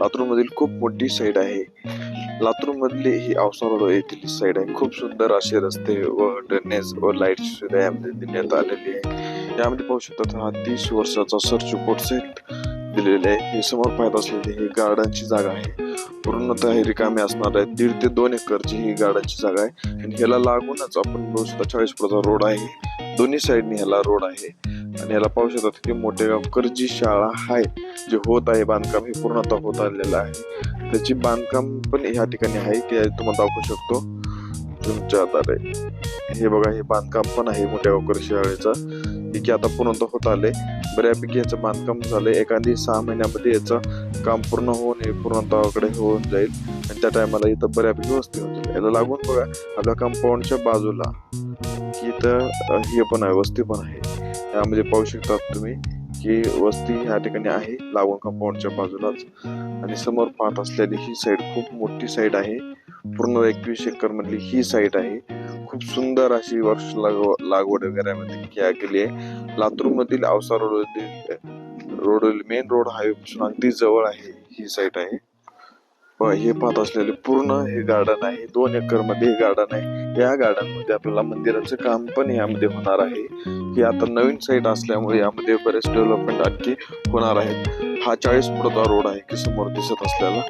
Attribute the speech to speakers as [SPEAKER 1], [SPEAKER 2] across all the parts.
[SPEAKER 1] लातूरमधील खूप मोठी साईड आहे. लातूरमधली ही औसा रोड येथील साईड आहे. खूप सुंदर असे रस्ते व ड्रेनेज व लाइट सुविधा यामध्ये देण्यात आलेली आहे. यामध्ये पाहू शकतात हा तीस वर्षाचा सर्च चुपोट सेट दिलेले आहे. हे समोर पाहत असलेली ही गार्डनची जागा आहे. पूर्णतः हे रिकामी असणार आहे दीड ते दोन एकरची ही गार्डनची जागा आहे. आणि ह्याला लागूनच आपण बघू शकता चाळीस फुटाचा रोड आहे. दोन्ही साईडने ह्याला रोड आहे. आणि याला पाहू शकतात की मोठेगावकर जी शाळा आहे. जे होत आहे बांधकाम हे पूर्णतः होत आलेलं आहे. त्याची बांधकाम पण ह्या ठिकाणी आहे. ते तुम्हाला दाखवू शकतो. तुमच्या आधारे हे बघा हे बांधकाम पण आहे मोठ्या गावकर शाळेचं. की आता पूर्णतः होत आले. बऱ्यापैकी याचं बांधकाम झालंय. एखादी सहा महिन्यामध्ये याचं काम पूर्ण होऊन हे पूर्णतःकडे होऊन जाईल. आणि त्या टायमाला इथं बऱ्यापैकी वस्ती होऊन जाईल. याला लागून बघा आपल्या कंपाऊंडच्या बाजूला इथं हे पण आहे वस्ती पण आहे. यामध्ये पाहू शकतात तुम्ही की वस्ती ह्या ठिकाणी आहे लागून कंपाऊंडच्या बाजूलाच. आणि समोर पाहत असलेली ही साईड खूप मोठी साईड आहे. पूर्ण एकवीस एकर मधली ही साईट आहे. खूप सुंदर अशी वर्ष लागव- लागवड वगैरे म्हणजे मध्ये केली आहे. लातूर मधील Ausa road road main road highway पासून अगदी जवळ आहे ही साईट आहे. हे पाहत असलेले पूर्ण हे गार्डन आहे. दोन एकरमध्ये हे गार्डन आहे. या गार्डनमध्ये आपल्याला मंदिराचं काम पण यामध्ये होणार आहे. ही आता नवीन साईट असल्यामुळे यामध्ये बरेच डेव्हलपमेंट आणखी होणार आहेत. हा चाळीस फुटाचा रोड आहे की समोर दिसत असलेला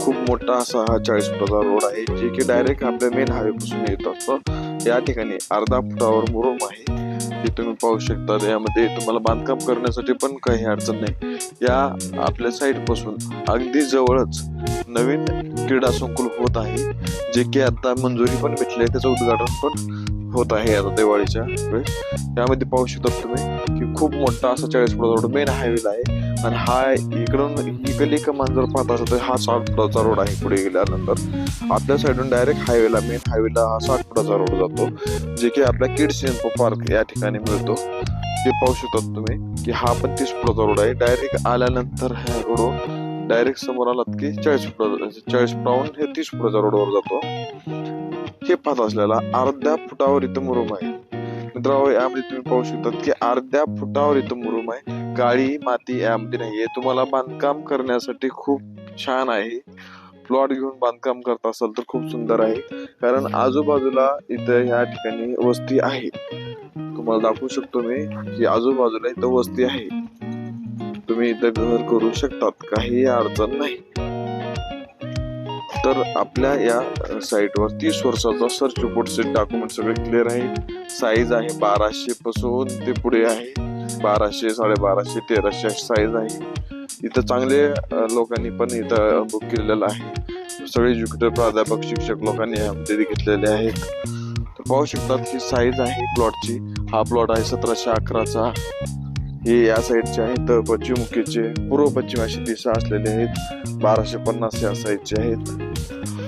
[SPEAKER 1] खूप मोठा असा हा चाळीस फुटाचा रोड आहे जे की डायरेक्ट आपल्या मेन हायवे पासून येत असतो. या ठिकाणी अर्धा फुटावर मुरुम आहे. हे तुम्ही पाहू शकता. यामध्ये तुम्हाला बांधकाम करण्यासाठी पण काही अडचण नाही. या आपल्या साईडपासून अगदी जवळच नवीन क्रीडा संकुल होत आहे जे की आता मंजुरी पण भेटली आहे त्याचं उद्घाटन पण होत आहे आता दिवाळीच्या वेळेस. यामध्ये पाहू शकता तुम्ही की खूप मोठा असा चाळीस फुटाचा रोड मेन हायवेला आहे. आणि हा इकडून इकडली कमान जर पाहत असेल तर हा साठ फुटाचा रोड आहे पुढे गेल्यानंतर. आपल्या साईडून डायरेक्ट हायवेला मेन हायवेला हा साठ फुटाचा रोड जातो जे की आपल्या किड्स इन्फो पार्क या ठिकाणी मिळतो. ते पाहू शकतात तुम्ही की हा पण तीस फुटाचा रोड आहे. डायरेक्ट आल्यानंतर ह्या रोड डायरेक्ट समोर आलात की चाळीस फुटा चाळीस फुटाहून हे तीस फुटाच्या रोडवर जातो. हे पाहत असलेला अर्ध्या फुटावर इथं मुरुम आहे. मित्रांनो यामध्ये तुम्ही पाहू शकतात की अर्ध्या फुटावर इथं मुरुम आहे. काळी माती यामध्ये नाहीये. तुम्हाला बांधकाम करण्यासाठी खूप छान आहे. प्लॉट घेऊन बांधकाम करत असाल तर खूप सुंदर आहे. कारण आजूबाजूला इथं ह्या ठिकाणी वस्ती आहे. तुम्हाला दाखवू शकतो मी की आजूबाजूला इथं वस्ती आहे. तुम्ही इथं घर करू शकतात काही अडचण नाही. तर आपल्या या साईटवर तीस वर्षाचा सर्च रिपोर्ट सेट डॉक्युमेंट सगळे क्लिअर आहे. साईज आहे बाराशे पासून ते पुढे आहे. बाराशे साडेबाराशे तेराशे साईज आहे. इथं चांगले लोकांनी पण इथं बुक केलेलं आहे. सगळे एज्युकेटेड प्राध्यापक शिक्षक लोकांनी यामध्ये घेतलेले आहेत. तर पाहू शकतात ही साईज आहे प्लॉटची हा प्लॉट आहे सतराशे अकराचा. हे या साईडचे आहेत. तर पश्चिममुखीचे पूर्व पश्चिम अशी दिशा असलेले आहेत. बाराशे पन्नास या साईडचे आहेत.